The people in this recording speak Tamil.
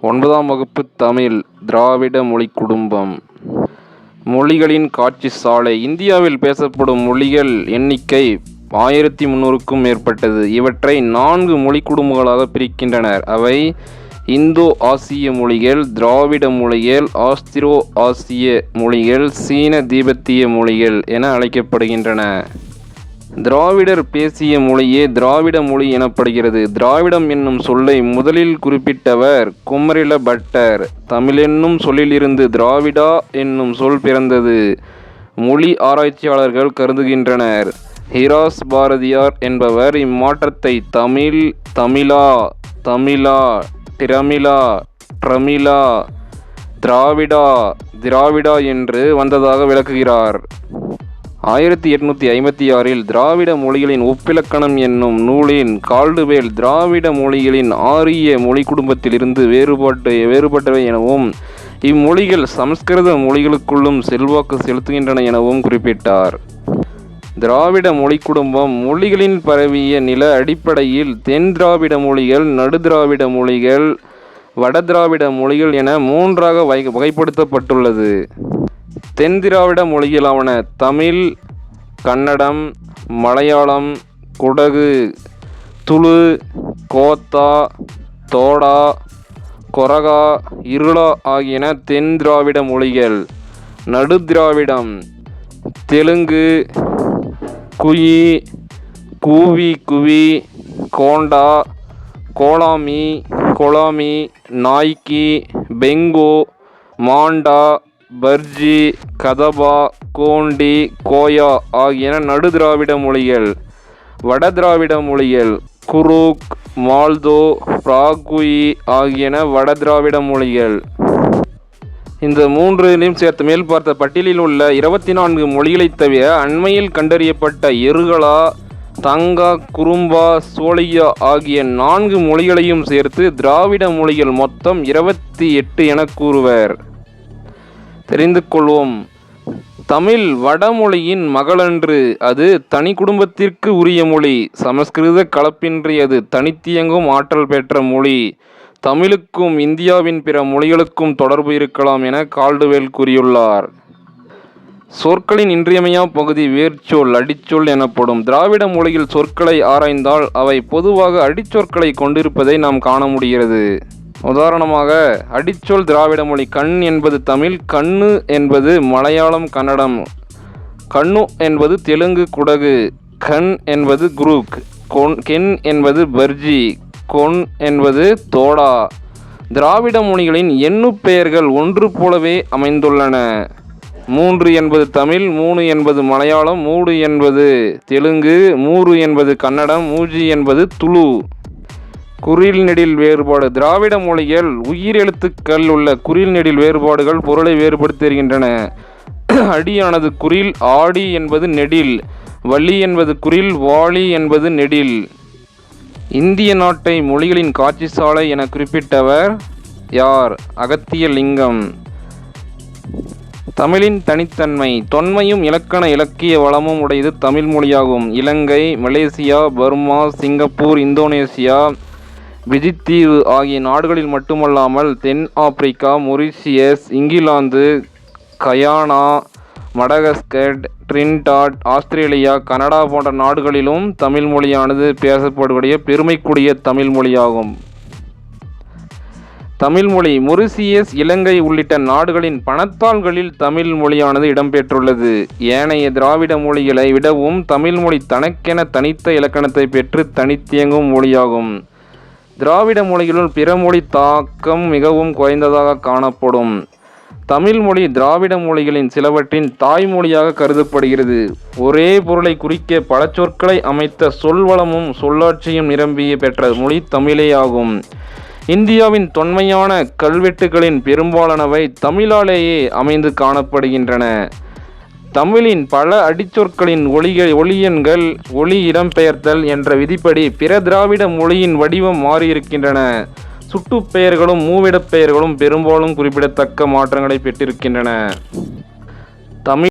ஒன்பதாம் வகுப்பு தமிழ் திராவிட மொழி குடும்பம். மொழிகளின் காட்சி சாலை. இந்தியாவில் பேசப்படும் மொழிகள் எண்ணிக்கை ஆயிரத்தி முந்நூறுக்கும் மேற்பட்டது. இவற்றை நான்கு மொழி குடும்பங்களாக பிரிக்கின்றனர். அவை இந்தோ ஆசிய மொழிகள் திராவிட மொழிகள் ஆஸ்திரோ ஆசிய மொழிகள் சீன தீபத்திய மொழிகள் என அழைக்கப்படுகின்றன. திராவிடர் பேசிய மொழியே திராவிட மொழி எனப்படுகிறது. திராவிடம் என்னும் சொல்லை முதலில் குறிப்பிட்டவர் குமரில பட்டர் தமிழென்னும் சொல்லிலிருந்து திராவிடா என்னும் சொல் பிறந்தது. மொழி ஆராய்ச்சியாளர்கள் கருதுகின்றனர். ஹிராஸ் பாரதியார் என்பவர் இம்மாற்றத்தை தமிழ் தமிழா தமிழா திரமிழா ட்ரமிழா திராவிடா திராவிடா என்று வந்ததாக விளக்குகிறார். ஆயிரத்தி எட்நூற்றி ஐம்பத்தி ஆறில் திராவிட மொழிகளின் ஒப்பிலக்கணம் என்னும் நூலின் கால்டுவேல் திராவிட மொழிகளின் ஆரிய மொழி குடும்பத்திலிருந்து வேறுபாட்டு வேறுபட்டவை எனவும் இம்மொழிகள் சமஸ்கிருத மொழிகளுக்குள்ளும் செல்வாக்கு செலுத்துகின்றன எனவும் குறிப்பிட்டார். திராவிட மொழி குடும்பம் மொழிகளின் பரவிய நில அடிப்படையில் தென் திராவிட மொழிகள் நடுதிராவிட மொழிகள் வடதிராவிட மொழிகள் என மூன்றாக வகை வகைப்படுத்தப்பட்டுள்ளது. தென் திராவிட மொழிகளாவன தமிழ் கன்னடம் மலையாளம் குடகு துளு கோத்தா தோடா கொரகா இருளா ஆகியன தென் திராவிட மொழிகள். நடு திராவிடம் தெலுங்கு குயி கூவி குவி கோண்டா கோலாமி கொலாமி நாய்க்கி பெங்கோ மாண்டா பர்ஜி கதபா கோண்டி கோயா ஆகியன நடு திராவிட மொழிகள் வட திராவிட மொழிகள் குரூக் மால்தோ பிராகுயி ஆகியன வட திராவிட மொழிகள். இந்த மூன்றினையும் சேர்த்து மேல் பார்த்த பட்டியலில் உள்ள இருபத்தி நான்கு மொழிகளைத் தவிர அண்மையில் கண்டறியப்பட்ட எருகலா தங்கா குறும்பா சோழியா ஆகிய நான்கு மொழிகளையும் சேர்த்து திராவிட மொழிகள் மொத்தம் இருபத்தி எட்டு என கூறுவர். தெரிந்து கொள்வோம் தமிழ் வடமொழியின் மகளன்று அது தனி குடும்பத்திற்கு உரிய மொழி. சமஸ்கிருத கலப்பின்றி அது தனித்தியங்கும் ஆற்றல் பெற்ற மொழி. தமிழுக்கும் இந்தியாவின் பிற மொழிகளுக்கும் தொடர்பு இருக்கலாம் என கால்டுவேல் கூறியுள்ளார். சொற்களின் இன்றியமையா பகுதி வேர்ச்சொல் அடிச்சொல் எனப்படும். திராவிட மொழியில் சொற்களை ஆராய்ந்தால் அவை பொதுவாக அடிச்சொற்களை கொண்டிருப்பதை நாம் காண முடிகிறது. உதாரணமாக அடிச்சொல் திராவிட மொழி கண் என்பது தமிழ் கண்ணு என்பது மலையாளம் கன்னடம். கண்ணு என்பது தெலுங்கு குடகு. கண் என்பது குரூக். கொன் கென் என்பது பர்ஜி. கொன் என்பது தோடா. திராவிட மொழிகளின் எண்ணு பெயர்கள் ஒன்று போலவே அமைந்துள்ளன. மூன்று என்பது தமிழ் மூணு என்பது மலையாளம் மூடு என்பது தெலுங்கு மூறு என்பது கன்னடம் மூஜி என்பது துளு. குறில் நெடில் வேறுபாடு. திராவிட மொழிகள் உயிரெழுத்துக்கள் உள்ள குறில் நெடில் வேறுபாடுகள் பொருளை வேறுபடுத்துகின்றன அடியானது குறில் ஆடி என்பது நெடில் வள்ளி என்பது குறில் வாளி என்பது நெடில். இந்திய நாட்டை மொழிகளின் காட்சி சாலை என குறிப்பிட்டவர் யார்? அகத்திய லிங்கம் தமிழின் தனித்தன்மை தொன்மையும் இலக்கண இலக்கிய வளமும் உடையது தமிழ் மொழியாகும். Ilangai Malaysia Burma Singapore Indonesia விஜித்தீவு ஆகிய நாடுகளில் மட்டுமல்லாமல் தென் Africa Mauritius England Guyana Madagascar Trinidad Australia Canada போன்ற நாடுகளிலும் தமிழ் மொழியானது பேசப்படக்கூடிய பெருமைக்குரிய தமிழ் மொழியாகும். தமிழ்மொழி மொரிசியஸ் இலங்கை உள்ளிட்ட நாடுகளின் பணத்தாள்களில் தமிழ் மொழியானது இடம்பெற்றுள்ளது. ஏனைய திராவிட மொழிகளை விடவும் தமிழ்மொழி தனக்கென தனித்த இலக்கணத்தை பெற்று தனித்தியங்கும் மொழியாகும். திராவிட மொழிகளுள் பிற மொழி தாக்கம் மிகவும் குறைந்ததாக காணப்படும். தமிழ் மொழி திராவிட மொழிகளின் சிலவற்றின் தாய்மொழியாக கருதப்படுகிறது. ஒரே பொருளை குறிக்க பல சொற்களை அமைத்த சொல்வளமும் சொல்லாட்சியும் நிரம்பிய பெற்ற மொழி தமிழேயாகும். இந்தியாவின் தொன்மையான கல்வெட்டுகளின் பெரும்பாலானவை தமிழாலேயே அமைந்து காணப்படுகின்றன. தமிழின் பல அடிச்சொற்களின் ஒளிகள் ஒளியன்கள் ஒளி இடம்பெயர்த்தல் என்ற விதிப்படி பிற திராவிட மொழியின் வடிவம் மாறியிருக்கின்றன. சுட்டுப்பெயர்களும் மூவிடப் பெயர்களும் பெரும்பாலும் குறிப்பிடத்தக்க மாற்றங்களை பெற்றிருக்கின்றன. தமிழ்